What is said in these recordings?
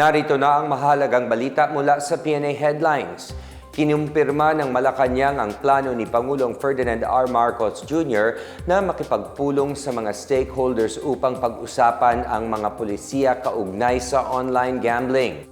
Narito na ang mahalagang balita mula sa PNA Headlines. Kinumpirma ng Malacanang ang plano ni Pangulong Ferdinand R. Marcos Jr. na makipagpulong sa mga stakeholders upang pag-usapan ang mga pulisya kaugnay sa online gambling.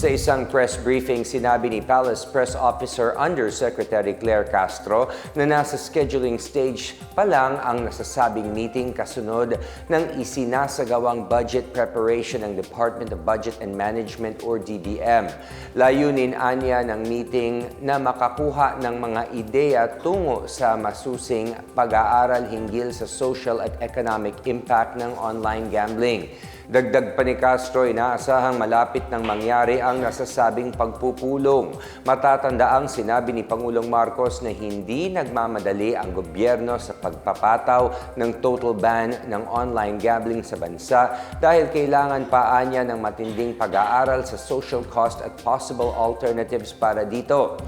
Sa isang press briefing, sinabi ni Palace Press Officer Undersecretary Claire Castro na nasa scheduling stage pa lang ang nasasabing meeting kasunod ng isinasagawang budget preparation ng Department of Budget and Management or DBM. Layunin anya ng meeting na makakuha ng mga ideya tungo sa masusing pag-aaral hinggil sa social at economic impact ng online gambling. Dagdag pa ni Castro, inaasahang malapit nang mangyari ang nasasabing pagpupulong. Matatanda ang sinabi ni Pangulong Marcos na hindi nagmamadali ang gobyerno sa pagpapataw ng total ban ng online gambling sa bansa dahil kailangan pa anya ng matinding pag-aaral sa social cost at possible alternatives para dito.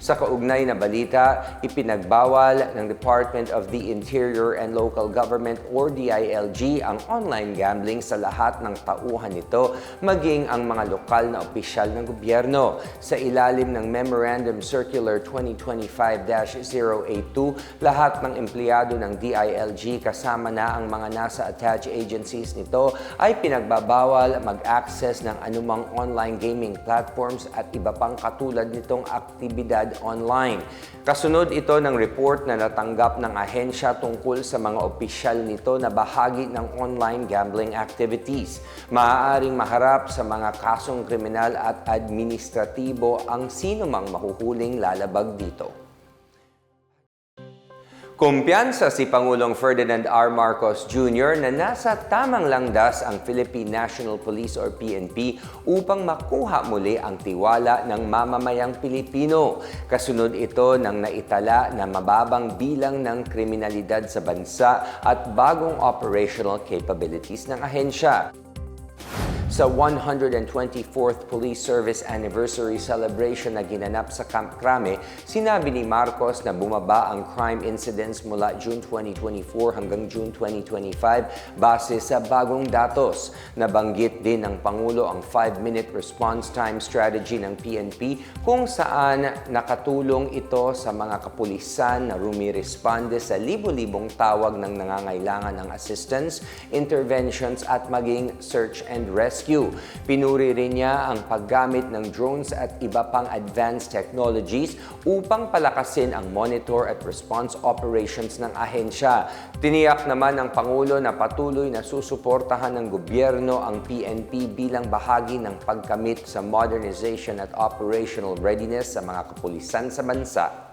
Sa kaugnay na balita, ipinagbawal ng Department of the Interior and Local Government or DILG ang online gambling sa lahat ng tauhan nito, maging ang mga lokal na opisyal ng gobyerno. Sa ilalim ng Memorandum Circular 2025-082, lahat ng empleyado ng DILG kasama na ang mga nasa attached agencies nito ay pinagbabawal mag-access ng anumang online gaming platforms at iba pang katulad nitong aktibidad online. Kasunod ito ng report na natanggap ng ahensya tungkol sa mga opisyal nito na bahagi ng online gambling activities. Maaaring maharap sa mga kasong kriminal at administratibo ang sino mang mahuhuling lalabag dito. Kumpiyansa si Pangulong Ferdinand R. Marcos Jr. na nasa tamang langdas ang Philippine National Police or PNP upang makuha muli ang tiwala ng mamamayang Pilipino. Kasunod ito ng naitala na mababang bilang ng kriminalidad sa bansa at bagong operational capabilities ng ahensya. Sa 124th Police Service Anniversary Celebration na ginanap sa Camp Crame, sinabi ni Marcos na bumaba ang crime incidents mula June 2024 hanggang June 2025 base sa bagong datos. Nabanggit din ng Pangulo ang 5-minute response time strategy ng PNP kung saan nakatulong ito sa mga kapulisan na rumiresponde sa libo-libong tawag ng nangangailangan ng assistance, interventions at maging search and rescue. Pinuri rin niya ang paggamit ng drones at iba pang advanced technologies upang palakasin ang monitor at response operations ng ahensya. Tiniyak naman ng Pangulo na patuloy na susuportahan ng gobyerno ang PNP bilang bahagi ng pagkamit sa modernization at operational readiness sa mga kapulisan sa bansa.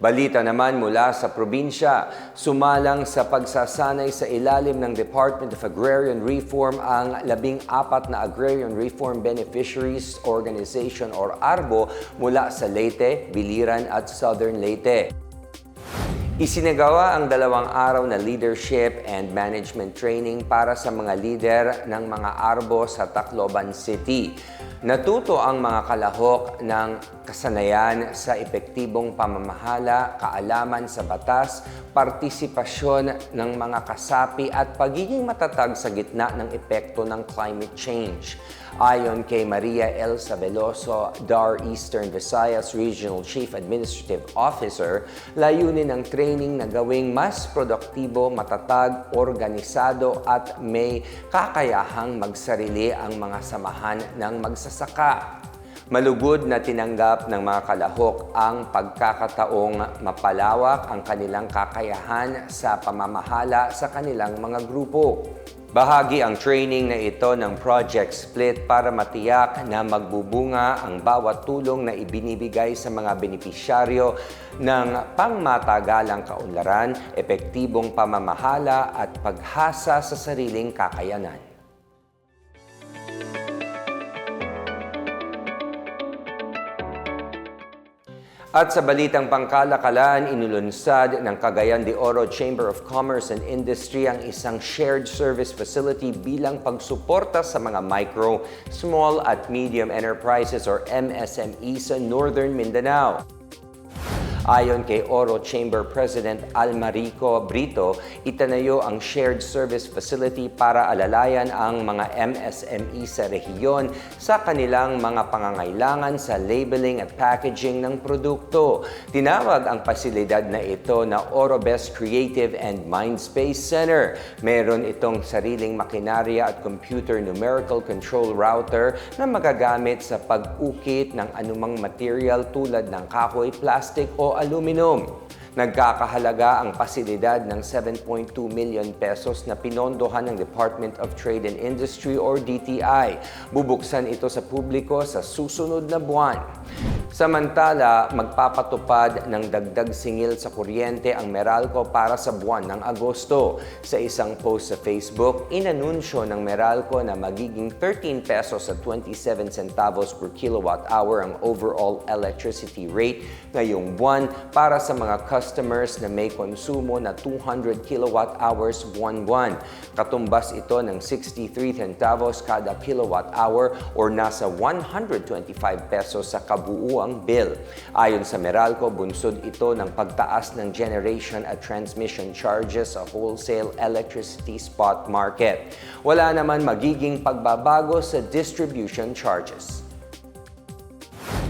Balita naman mula sa probinsya, sumalang sa pagsasanay sa ilalim ng Department of Agrarian Reform ang labing apat na Agrarian Reform Beneficiaries Organization or ARBO mula sa Leyte, Biliran at Southern Leyte. Isinagawa ang dalawang araw na leadership and management training para sa mga leader ng mga arbo sa Tacloban City. Natuto ang mga kalahok ng kasanayan sa epektibong pamamahala, kaalaman sa batas, partisipasyon ng mga kasapi at pagiging matatag sa gitna ng epekto ng climate change. Ayon kay Maria Elsa Veloso, DAR Eastern Visayas Regional Chief Administrative Officer, layunin ng training na gawing mas produktibo, matatag, organisado at may kakayahang magsarili ang mga samahan ng magsasaka. Malugod na tinanggap ng mga kalahok ang pagkakataong mapalawak ang kanilang kakayahan sa pamamahala sa kanilang mga grupo. Bahagi ang training na ito ng Project Split para matiyak na magbubunga ang bawat tulong na ibinibigay sa mga benepisyaryo ng pangmatagalang kaunlaran, epektibong pamamahala at paghasa sa sariling kakayanan. At sa balitang pangkalakalan, inulunsad ng Cagayan de Oro Chamber of Commerce and Industry ang isang shared service facility bilang pagsuporta sa mga micro, small at medium enterprises or MSME sa Northern Mindanao. Ayon kay Oro Chamber President Almarico Brito, itanayo ang shared service facility para alalayan ang mga MSME sa rehiyon sa kanilang mga pangangailangan sa labeling at packaging ng produkto. Tinawag ang pasilidad na ito na Orobest Creative and Mindspace Center. Meron itong sariling makinarya at computer numerical control router na magagamit sa pag-ukit ng anumang material tulad ng kahoy, plastic o aluminum. Nagkakahalaga ang pasilidad ng 7.2 million pesos na pinondohan ng Department of Trade and Industry or DTI. Bubuksan ito sa publiko sa susunod na buwan. Samantala, magpapatupad ng dagdag singil sa kuryente ang Meralco para sa buwan ng Agosto. Sa isang post sa Facebook, inanunsyo ng Meralco na magiging 13 pesos at 27 centavos per kilowatt hour ang overall electricity rate ngayong buwan para sa mga customers na may konsumo na 200 kilowatt hours buwan-buwan. Katumbas ito ng 63 centavos kada kilowatt hour or nasa 125 pesos sa kabuuang bill. Ayon sa Meralco, bunsod ito ng pagtaas ng generation at transmission charges sa wholesale electricity spot market. Wala naman magiging pagbabago sa distribution charges.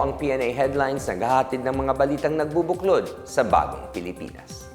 ang PNA Headlines na gahatid ng mga balitang nagbubuklod sa bagong Pilipinas.